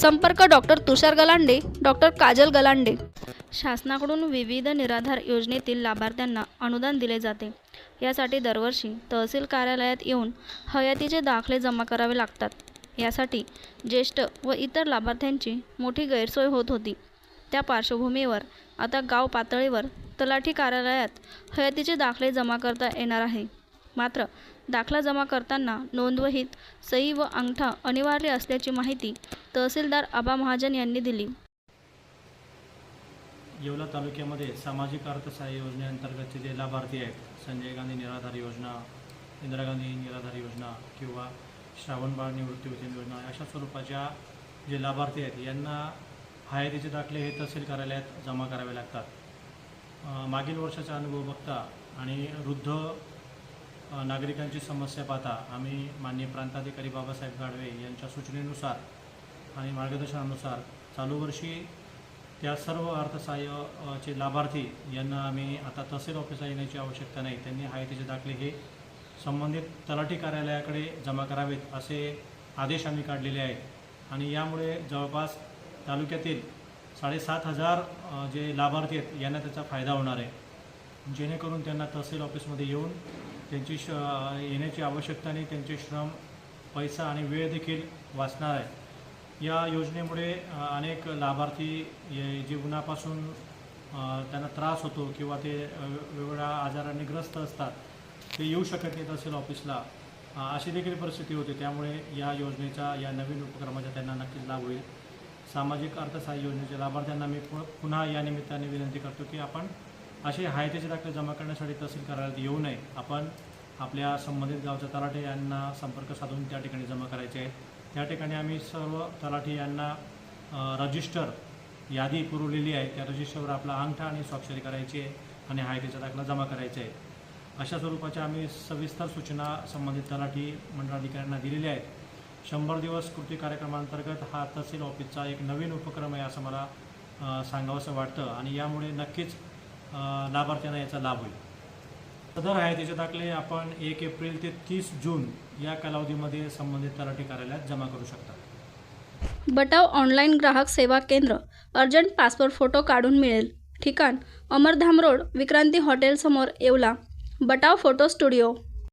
संपर्क doctor Tushar Galande doctor Kajal Galande. शासनाकडून विविध निराधार योजनेतील लाभार्थ्यांना अनुदान दिले जाते. यासाठी दरवर्षी तहसील कार्यालयात येऊन हयातीचे दाखले जमा करावे लागतात. यासाठी ज्येष्ठ व इतर लाभार्थ्यांची मोठी गैरसोय होत होती. त्या पार्श्वभूमीवर आता गाव पातळीवर तलाठी कार्यालयात हयातीचे दाखले जमा करता येणार आहे. मात्र दाखला जमा करताना नोंदवहीत सही व अंगठा अनिवार्य असल्याची माहिती तहसीलदार आबा महाजन यांनी दिली. येवला तालुक्यामध्ये सामाजिक अर्थसहाय्य योजनेअंतर्गतचे जे लाभार्थी आहेत संजय गांधी निराधार योजना इंदिरा गांधी निराधार योजना किंवा श्रावणबाळ निवृत्तीवेतन योजना अशा स्वरूपाच्या जे लाभार्थी आहेत यांना हयातीचे दाखले हे तहसील कार्यालयात जमा करावे लागतात. मागील वर्षाचा अनुभव बघता आणि वृद्ध नागरिकांची समस्या पाहता आम्ही माननीय प्रांताधिकारी बाबासाहेब गाडवे यांच्या सूचनेनुसार आणि मार्गदर्शनानुसार चालू वर्षी त्या सर्व अर्थसहाय्याचे चे लाभार्थी यांना आम्ही आता तहसील ऑफिसला येण्याची आवश्यकता नाही. त्यांनी हायतीचे दाखले हे संबंधित तलाठी कार्यालयाकडे जमा करावेत असे आदेश आम्ही काढलेले आहेत. आणि यामुळे जवळपास तालुक्यातील साडेसात हजार जे लाभार्थी आहेत यांना त्याचा फायदा होणार आहे. जेणेकरून त्यांना तहसील ऑफिसमध्ये येऊन त्यांची श येण्याची आवश्यकता नाही त्यांचे श्रम पैसा आणि वेळ देखील वाचणार आहे. या योजनेमुळे अनेक लाभार्थी जे उन्हापासून त्यांना त्रास होतो किंवा ते वेगवेगळ्या आजाराने ग्रस्त असतात ते येऊ शकत नाही तहसील ऑफिसला. अशी देखील परिस्थिती होते. त्यामुळे या योजनेचा या नवीन उपक्रमाचा त्यांना नक्कीच लाभ होईल. सामाजिक अर्थसहाय्य योजनेच्या लाभार्थ्यांना मी पु पुन्हा या निमित्ताने विनंती करतो की आपण असे हायतेचे दाखले जमा करण्यासाठी तहसील कार्यालयात येऊ नये. आपण आपल्या संबंधित गावच्या तलाठी यांना संपर्क साधून त्या ठिकाणी जमा करायचे आहेत. त्या ठिकाणी आम्ही सर्व तलाठी यांना रजिस्टर यादी पुरवलेली आहे. त्या रजिस्टरवर आपला अंगठा आणि स्वाक्षरी करायची आहे आणि हायतेचा दाखला जमा करायचा आहे. अशा स्वरूपाच्या आम्ही सविस्तर सूचना संबंधित तलाठी मंडळाधिकाऱ्यांना दिलेल्या आहेत. शंभर दिवस कृती कार्यक्रमांतर्गत हा तहसील ऑफिसचा एक नवीन उपक्रम आहे असं मला सांगावंसं वाटतं आणि यामुळे नक्कीच लाभार्थ्यांना याचा लाभ होईल. सदर आहे हयातीचे दाखले आपण एक एप्रिल ते तीस जून या कालावधीमध्ये संबंधित तलाठी कार्यालयात जमा करू शकता. बटाव ऑनलाईन ग्राहक सेवा केंद्र अर्जंट पासपोर्ट फोटो काढून मिळेल. ठिकाण अमरधाम रोड विक्रांती हॉटेलसमोर येवला. Batav photo studio.